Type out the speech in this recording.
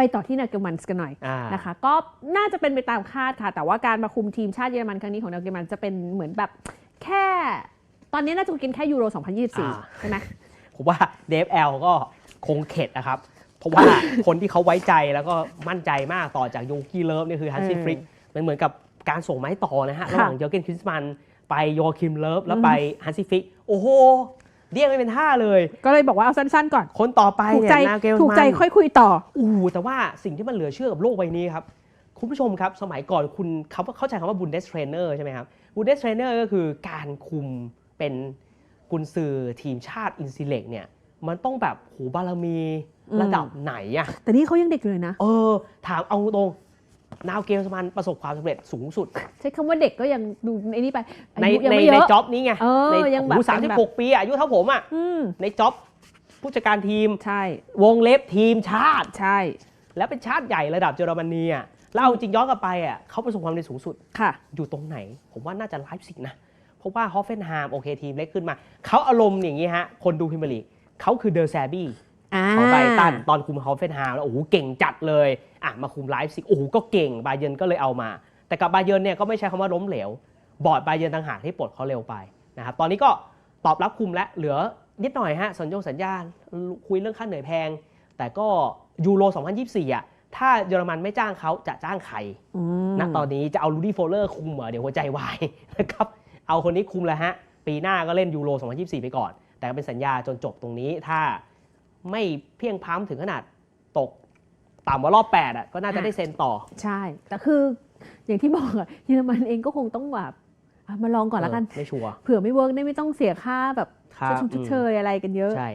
ไปต่อที่นาเกลมันส์กันหน่อยอ่านะคะ ก็น่าจะเป็นไปตามคาดค่ะ แต่ว่าการมาคุมทีมชาติเยอรมันครั้งนี้ของนาเกลมันจะเป็นเหมือนแบบแค่ตอนนี้น่าจะกินแค่ยูโร 2024 ใช่ไหมผมว่าเดฟแอลก็คงเข็ดนะครับ เพราะว่าคนที่เขาไว้ใจแล้วก็มั่นใจมากต่อจากโยกี้เลิฟนี่คือฮันซี่เออฟริกมันเหมือนกับการส่งไม้ต่อนะฮะค่ะระหว่างเยอร์เกนคริสมันไปโยคิมเลิฟแล้วไปฮันซี่ฟริกโอ้โห เรียกไม่เป็นท่าเลย ก็เลยบอกว่าเอาสั้นๆก่อน คนต่อไปถูกเนี่ใจยนาเกลถูกใจมันค่อยคุยต่อ อู้แต่ว่าสิ่งที่มันเหลือเชื่อกับโลกใบนี้ครับ คุณผู้ชมครับสมัยก่อนคุณเขาเข้าใจคำว่าบุนเดสเทรนเนอร์ใช่ไหมครับบุนเดสเทรนเนอร์ก็คือการคุมเป็นกุนซือทีมชาติอินซิเล็กเนี่ยมันต้องแบบโหบารมีอืมระดับไหนอะ แต่นี่เขายังเด็กอยู่เลยนะ เออ ถามเอาตรง นาวเกลสมันประสบความสำเร็จสูงสุด ใช้คำว่าเด็กก็ยังดูไอ้นี่ไปอาในยุยังในไม่เยในอะ จ็อบนี้ไงเออในยังแบบสามสิบหกปีอะอายุเท่าผมอะอืมในจ็อบผู้จัดการทีมใช่วงเล็บทีมชาติ ใช่และเป็นชาติใหญ่ระดับเยอรมนีอะแล้วเอาจริงย้อนกลับไปอะเขาประสบความสำเร็จสูงสุด ค่ะ อยู่ตรงไหน ผมว่าน่าจะไลฟ์ซิกนะ เพราะว่าฮอฟเฟนไฮม์โอเคทีมเล็กขึ้นมา เขาอารมณ์อย่างนี้ฮะ คนดูพิมยร์ลีกเขาคือเดอร์แซบี้อ่า ของไบรตันตอนคุมฮอฟเฟนไฮม์แล้วโอ้โหเก่งจัดเลยอะมาคุมไลฟ์ซิกโอ้โหก็เก่งบาเยร์นก็เลยเอามา แต่กับบาเยร์นเนี่ยก็ไม่ใช้คำว่าล้มเหลว บอร์ดบาเยร์นต่างหากที่ปลดเขาเร็วไปนะครับตอนนี้ก็ตอบรับคุมแล้วเหลือนิดหน่อยฮะสัญญงสัญญาณคุยเรื่องค่าเหนื่อยแพง แต่ก็ยูโร 2024อะถ้าเยอรมันไม่จ้างเขาจะจ้างใครอืมณตอนนี้จะเอาลูดี้โฟลเลอร์คุมเหรอเดี๋ยวหัวใจวายนะครับเอาคนนี้คุมแล้วฮะปีหน้าก็เล่นยูโร 2024 ไปก่อน แต่ก็เป็นสัญญาจนจบตรงนี้ถ้า ไม่เพียงพร้ำถึงขนาดตกต่ำกว่ารอบ8อะก็น่าจะได้เซ็นต่อ ใช่ แต่คืออย่างที่บอกอะเยอรมันเองก็คงต้องแบบอะมาลองก่อนแล้วกัน เไม่ชัวร์ เผื่อไม่เวิร์กได้ไม่ต้องเสียค่าแบบครับ ชดเชยอะไรกันเยอะ ใช่